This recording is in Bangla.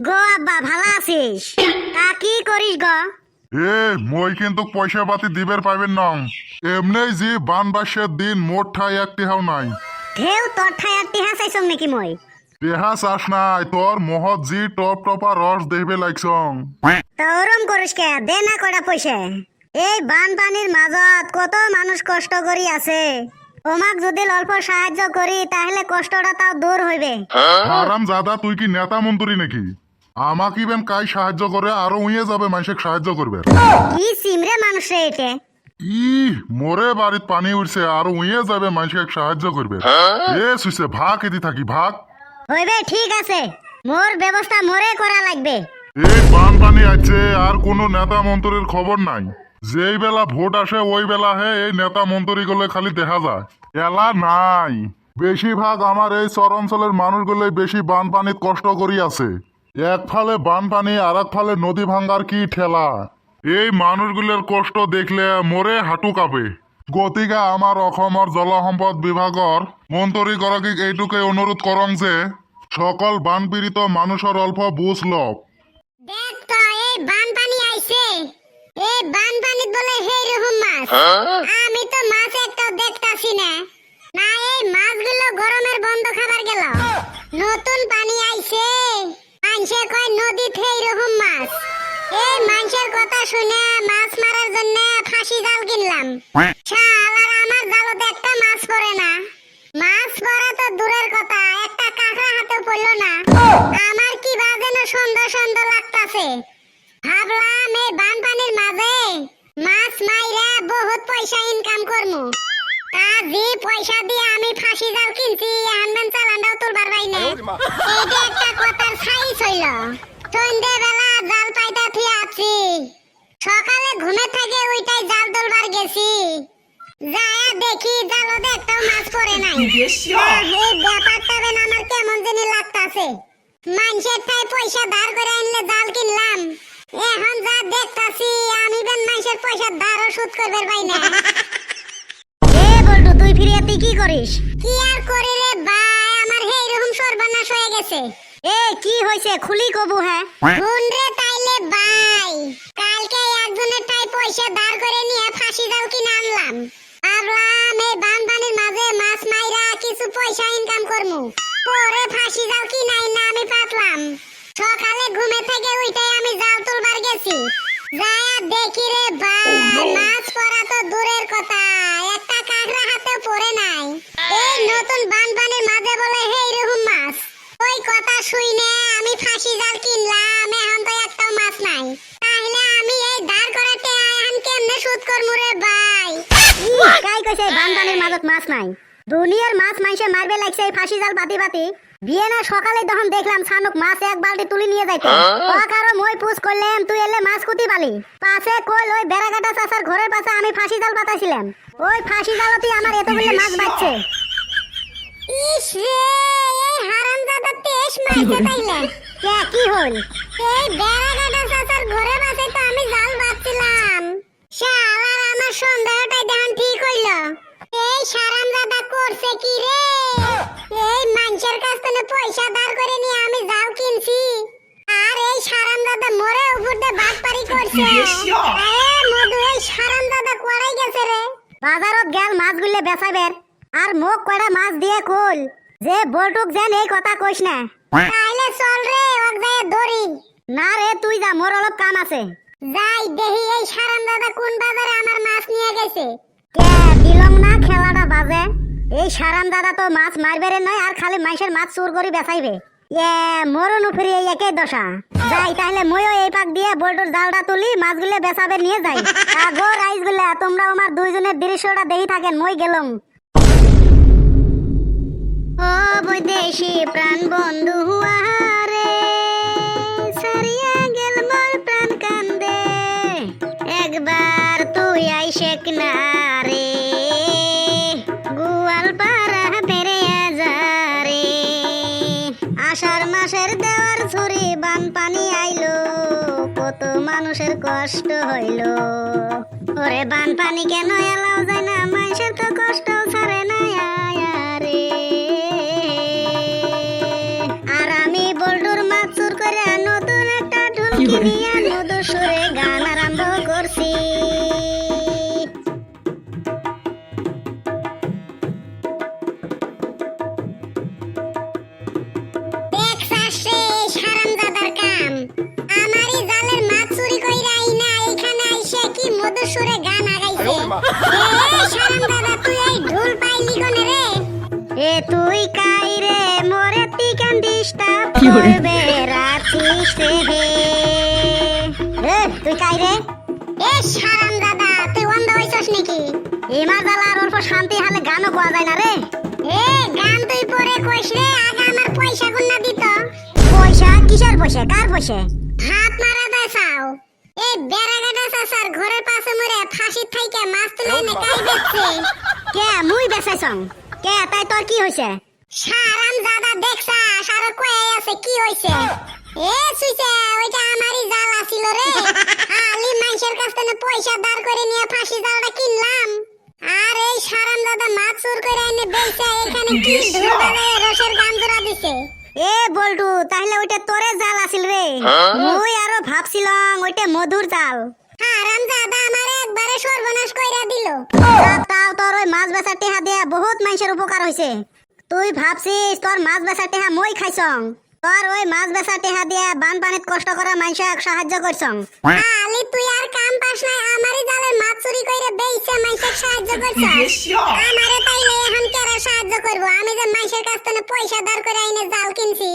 গো আব্বা ভালো আছিস? তা কি করিস গো? এ মই কিন্তু পয়সা পাতি দিবের পাইবেন না। এমনি যে বানবাসের দিন মোট ঠাই একটি হাও নাই। ঢেউ তোর টিহা চাইছং নাকি মই? দেহা চাস নাই তোর মহৎ জি টপ টপা রস দেখবে লাগছং তা ওরম করিস কে? দে না কটা পয়সা। এই বানপানির মাজত কত মানুষ কষ্ট করি আছে। ওমাক যদি অল্প সাহায্য করি তাহলে কষ্টটা তাও দূর হইবে। আরাম জাদা তুই কি নেতা মন্ত্রী নাকি? আমাকে বেন কাই সাহায্য করে আরও উইয়ে যাবে মানুষকে সাহায্য করবে। কি সিমরে মানুষ রে এটে ই মোরে বাড়িত পানি উঠছে আরও উইয়ে যাবে মানুষকে সাহায্য করবে। এ সুইছে ভাগ এদি থাকি ভাগ। হইবে ঠিক আছে। মোর ব্যবস্থা মোরে করা লাগবে। এই বানপানি আছে আর কোনো নেতা মন্ত্রীর খবর নাই। যেই বেলা ভোট আসে ওই বেলা হে এই নেতা মন্ত্রী গুলো খালি দেখা যায়। এলা নাই। বেশিরভাগ আমার এই চর অঞ্চলের মানুষগুলো বেশি বানপানিত কষ্ট করি আছে এক ফালে বানপানি আর এক ফালে নদী ভাঙ্গার কি ঠেলা? এই মানুষগুলোর কষ্ট দেখলে মোরে হাঁটু কাঁপে। গতিকে আমার অসমৰ জলসম্পদ বিভাগৰ মন্ত্ৰীগৰাকীক এইটোকে অনুৰোধ কৰং যে সকল বানপীড়িত মানুহৰ অল্প বুজ লওক। আমি তো মাছ। দেখতাছি না। না এই মাছগুলো গরমের বন্ধ খাবার গেল। নতুন পানি আইছে। কথা শুনে মাছ মারার জন্য ফাঁসি জাল কিনলাম। শাল আর আমার জালতে একটা মাছ পড়ে না। মাছ পড়া তো দূরের কথা একটা কাঁকড়া হাতে পড়ল না। আমার কি বা যেন সুন্দর সুন্দর লাগতাছে। ভাবলাম এই বানপানির মাঝে মাছ মাইরা বহুত পয়সা ইনকাম করমু। তা যে পয়সা দিয়ে আমি ফাঁসি জাল কিনছি আনবেন চালানটাও তুলবার পাই না। এইটা একটা কথার ছাই ছিল সন্ধ্যে বেলা জাল পাইতা থুই আছি। সকালে ঘুমে থেকে ওইটাই জাল তুলবার গেছি। যায়া দেখি জালতে একটাও মাছ পড়ে নাই। এই ব্যাপারটা বেন আমার কেমন জানি লাগতাছে। মানুষের ঠাই পয়সা ধার করে আনলে জাল কিনলাম। এখন যা দেখতাছি আমি বেন মানুষের পয়সা ধারও সুদ করবে পাই না এ বলটু তুই ফিরে তুই কি করিস? কি আর করি রে ভাই আমার হে রকম সর্বনাশ হয়ে গেছে। এ কি হয়েছে খুলি কবু হ্যাঁ। শুন রে তাইলে ভাই পয়সা ধার করে নিয়ে ফাঁসি জাল কিনে আনলাম? ভাবলাম এই বানপানির মাঝে মাছ মাইরা কিছু পয়সা ইনকাম করমু। পরে ফাঁসি জাল কিনাই না আমি পাতলাম। সকালে ঘুমে থেকে উইটাই আমি জাল তুলবার গেছি। যায়া দেখি রে ভাই, মাছ পড়া তো দূরের কথা, একটা কাঁকড়া হাতে পড়ে নাই। এই নতুন বানপানির মাঝে বলে, হেই রকম মাছ, ওই কথা শুইনে আমি ফাঁসি জাল কিনলাম, এখন তো একটাও মাছ নাই। সুদ করমু কাই কইছে বানপানির মাঝত মাছ নাই। দুনিয়ার মাছ মাইসে মারবে লাগছে এই ফাঁসি জাল পাতি পাতি। বিয়ে না সকালে তখন দেখলাম ছানুক মাছ এক বালতি তুলি নিয়ে যাইতে। কারও মই পুষ করলাম তুই এলে মাছ কুতি পালি। পাশে কইল ওই বেড়াকাটা চাষার ঘরের পাশে আমি ফাঁসি জাল পাতাছিলাম ওই ফাঁসি জালতি আমার এতগুলো মাছ বাচ্ছে। ইস রে এই হারামজাদা তেজ মাইছে তাইলে কে কি হল? এই বেড়াকাটা চাষার ঘরের পাশে তো আমি জাল বাচ্ছিলাম। শালার আমার সন্দেহটাই ধ্যান ঠিক হইল। এই সারামজাদা করছে কি রে? এই মানুষের কাছ থেকে পয়সা ধার করে নিয়ে আমি জাল কিনছি। আর এই সারামজাদা মরে উপর দিয়ে বাদ পারি করছে। মধু এই সারামজাদা কোয়ারাই গেছে রে? বাজারত গেল মাছগুলো বেচাবের আর মোক কয়টা মাছ দিয়ে কল। যে বলটুক যেন এই কথা কইস না। তাইলে চল রে ওক যায় ধরি না রে তুই যা মোর অলপ কাম আছে। যাই দেহি এই সারাম দাদা কোন বাজারে আমার মাছ নিয়ে গেছে। কে দিলং না খেলাটা বাজে? এই সারাম দাদা তো মাছ মারবে রে নয়, আর খালি মাইসের মাছ চুর করি বেচাইবে। এ মরণ উপরে এই একই দশা। যাই তাহলে মইও এই পাক দিয়ে বল্টুর জালটা তুলি, মাছগুলো বেচাবে নিয়ে যাই। আগো রাইসগুলা তোমরা আমার দুইজনের দৃশ্যটা দেখি থাকেন, মই গেলাম। ও বৈদেশি প্রাণ বন্ধু আহারে কত মানুষের কষ্ট হইল। ওরে বানপানি কেন এলাও যায় না মানুষের তো কষ্ট ছাড়ে না আয়ারে আর আমি বল্টুর মাছ চুর করে নতুন একটা ঢুল সুরে আগাইছে এ হারামজাদা তুই এই ঢোল পাইলি কোনে রে? এ তুই কাই রে? মোরে পিকান ডিস্টার্ব করবে রাখিস রে এ তুই কাই রে? এ হারাম দাদা তুই অন্ধ হইছস নাকি? এমা জালা অল্প শান্তি হালে গানও কোয়া যায় না রে। এ গান তুই পরে কইস রে আগে আমার পয়সা গুন্না দিত। পয়সা? কিসের পয়সা? কার পয়সা? এই বেড়াগাটা চাচার ঘরের পাশে মরে ফাঁসির থাইকে মাছ তুলে এনে কাই বেচছে কে মুই বেচাইছং কে তাই তোর কি হইছে সারাম দাদা দেখছা সারা কয়ে আছে কি হইছে এ সুইছে ওইটা আমারই জাল আছিল রে আলি মানুষের কাছ থেকে পয়সা দাঁড় করে নিয়ে ফাঁসি জালটা কিনলাম। আর এই সারাম দাদা মাছ চুর করে এনে বেচে এখানে কি ঢোল রসের এ বল্টু তাহলে ওইটা তোরে জাল আছিল রে। মুই আরও ভাবছিলাম ওইটা মধুর জাল। হারাম দাদা আমারে একবারে সর্বনাশ কইরা দিল। তাও তোর ওই মাছ বেচার টেহা দিয়া বহুত মানুষের উপকার হইছে। তুই ভাবছিস তোর মাছ বেচা টেহা মই খাইছং। তোর ওই মাছ বেচা টেহা বান পানিত কষ্ট করা মানুষক সাহায্য করছং। আলি তুই আর কাম পাস নাই আমারই জালের মাছ চুরি কইরে বেইছে মানুষক সাহায্য করছস আমারে তাইলে এখন কেরা সাহায্য করব? আমি যে মানুষের কাছ থেকে পয়সা ধার করে আইনে জাল কিনছি।